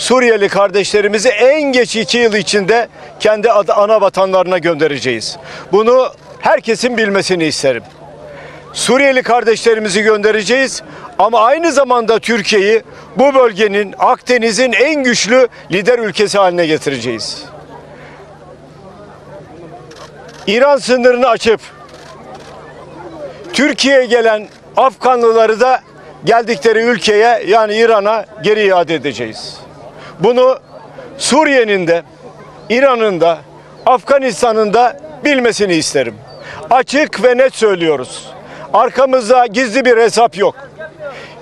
Suriyeli kardeşlerimizi en geç iki yıl içinde kendi ad- ana vatanlarına göndereceğiz. Bunu herkesin bilmesini isterim. Suriyeli kardeşlerimizi göndereceğiz ama aynı zamanda Türkiye'yi bu bölgenin Akdeniz'in en güçlü lider ülkesi haline getireceğiz. İran sınırını açıp Türkiye'ye gelen Afganlıları da geldikleri ülkeye yani İran'a geri iade edeceğiz. Bunu Suriye'nin de İran'ın da Afganistan'ın da bilmesini isterim. Açık ve net söylüyoruz. Arkamızda gizli bir hesap yok.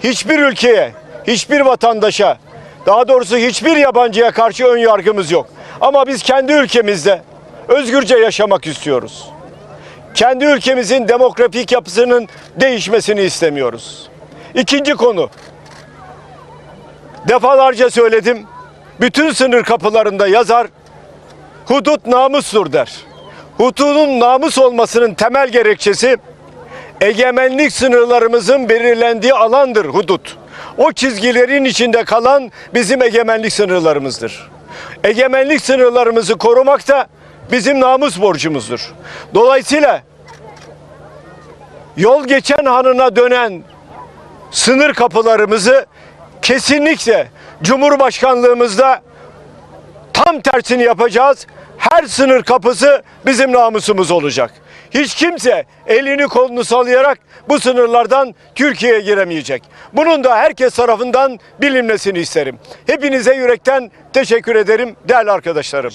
Hiçbir ülkeye, hiçbir vatandaşa, daha doğrusu hiçbir yabancıya karşı ön yargımız yok. Ama biz kendi ülkemizde özgürce yaşamak istiyoruz. Kendi ülkemizin demografik yapısının değişmesini istemiyoruz. İkinci konu. Defalarca söyledim. Bütün sınır kapılarında yazar. Hudut namustur der. Hududun namus olmasının temel gerekçesi egemenlik sınırlarımızın belirlendiği alandır hudut. O çizgilerin içinde kalan bizim egemenlik sınırlarımızdır. Egemenlik sınırlarımızı korumak da bizim namus borcumuzdur. Dolayısıyla yol geçen hanına dönen sınır kapılarımızı kesinlikle Cumhurbaşkanlığımızda tam tersini yapacağız. Her sınır kapısı bizim namusumuz olacak. Hiç kimse elini kolunu sallayarak bu sınırlardan Türkiye'ye giremeyecek. Bunun da herkes tarafından bilinmesini isterim. Hepinize yürekten teşekkür ederim değerli arkadaşlarım.